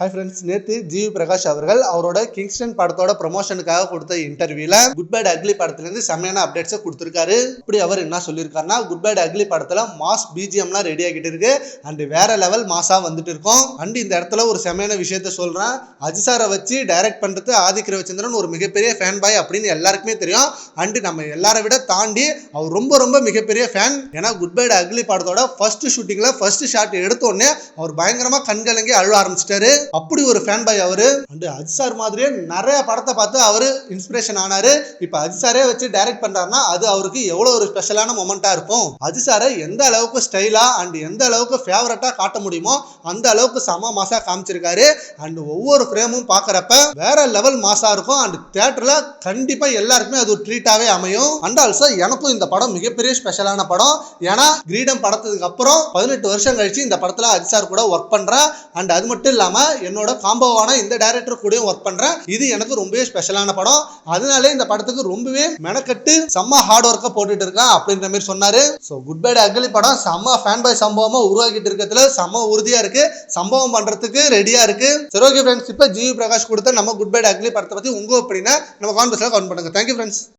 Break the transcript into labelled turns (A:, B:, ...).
A: Hi friends நேற்று G V Prakash அவர்கள் அவரோட கிங்ஸ்டன் படத்தோட ப்ரொமோஷனுக்காக கொடுத்த இன்டர்வியூல குட் பேட் அக்லி படத்துலேருந்து செம்மையான அப்டேட்ஸை கொடுத்துருக்காரு. இப்படி அவர் என்ன சொல்லியிருக்காருன்னா குட் பேட் அக்லி படத்தில் மாஸ் பிஜிஎம்லாம் ரெடி ஆகிட்டு இருக்கு. அண்ட் வேற லெவல் மாஸாக வந்துட்டு இருக்கோம். அண்ட் இந்த இடத்துல ஒரு செம்மையான விஷயத்த சொல்கிறேன் அஜிசாரை வச்சு டைரக்ட் பண்ணுறது ஆதிக் ரவிச்சந்திரன் ஒரு மிகப்பெரிய ஃபேன் பாய் அப்படின்னு எல்லாருக்குமே தெரியும். அண்டு நம்ம எல்லாரை விட தாண்டி அவர் ரொம்ப ரொம்ப மிகப்பெரிய ஃபேன் ஏன்னா குட் பை அக்லி படத்தோட ஃபர்ஸ்ட் ஷூட்டிங்கில் ஃபர்ஸ்ட் ஷாட் எடுத்தோடனே அவர் பயங்கரமாக கண்கலங்கி அழுவ ஆரம்பிச்சிட்டாரு. அப்படி ஒரு ஃபேன் பாய் அவரு. அண்ட் அஜித் சார் மாதிரியே நிறைய படத்தை பார்த்து அவரு இன்ஸ்பிரேஷன் ஆனாரு. இப்போ அஜித் சாரே வச்சு டைரக்ட் பண்றாருன்னா அது அவருக்கு எவ்வளவு ஒரு ஸ்பெஷலான மொமெண்டா இருக்கும். அஜித் சாரை எந்த அளவுக்கு ஸ்டைலா அண்ட் எந்த அளவுக்கு ஃபேவரட்டா காட்ட முடியுமோ அந்த அளவுக்கு சம மாசா காமிச்சிருக்காரு. அண்ட் ஒவ்வொரு ஃப்ரேமும் பார்க்குறப்ப வேற லெவல் மாசா இருக்கும். அண்ட் தியேட்டர்ல கண்டிப்பா எல்லாருக்குமே அது ஒரு ட்ரீட்டாவே அமையும். அண்ட் ஆல்சோ எனக்கும் இந்த படம் மிகப்பெரிய ஸ்பெஷலான படம். ஏன்னா கிரீடம் படத்துக்கு அப்புறம் பதினெட்டு வருஷம் கழிச்சு இந்த படத்துல அஜித் சார் கூட ஒர்க் பண்றேன் அண்ட் அது மட்டும் இல்லாம என்னோட காம்போவான இந்த டைரக்டர் கூடயும் ஒர்க் பண்றேன். இது எனக்கு ரொம்பவே ஸ்பெஷலான படம். அதனாலே இந்த படத்துக்கு ரொம்பவே மெனக்கட்டு செம்ம ஹார்ட் ஒர்க்கை போட்டுட்டு இருக்கேன் அப்படின்ற மாதிரி சொன்னாரு. ஸோ குட் பை அக்லி படம். செம்ம ஃபேன் பாய் சம்பவமா உருவாக்கிட்டு இருக்கிறதுல செம்ம உறுதியா இருக்கு. சம்பவம் பண்றதுக்கு ரெடியா இருக்கு. சரி ஓகே ஃப்ரெண்ட்ஸ் இப்போ ஜிவி பிரகாஷ் கொடுத்த நம்ம குட் பை அக்லி படத்தை பத்தி உங்க அப்படின்னா நம்ம கான்வர்ஸ்ல கவுண்ட் பண்ணுங்க. Thank you friends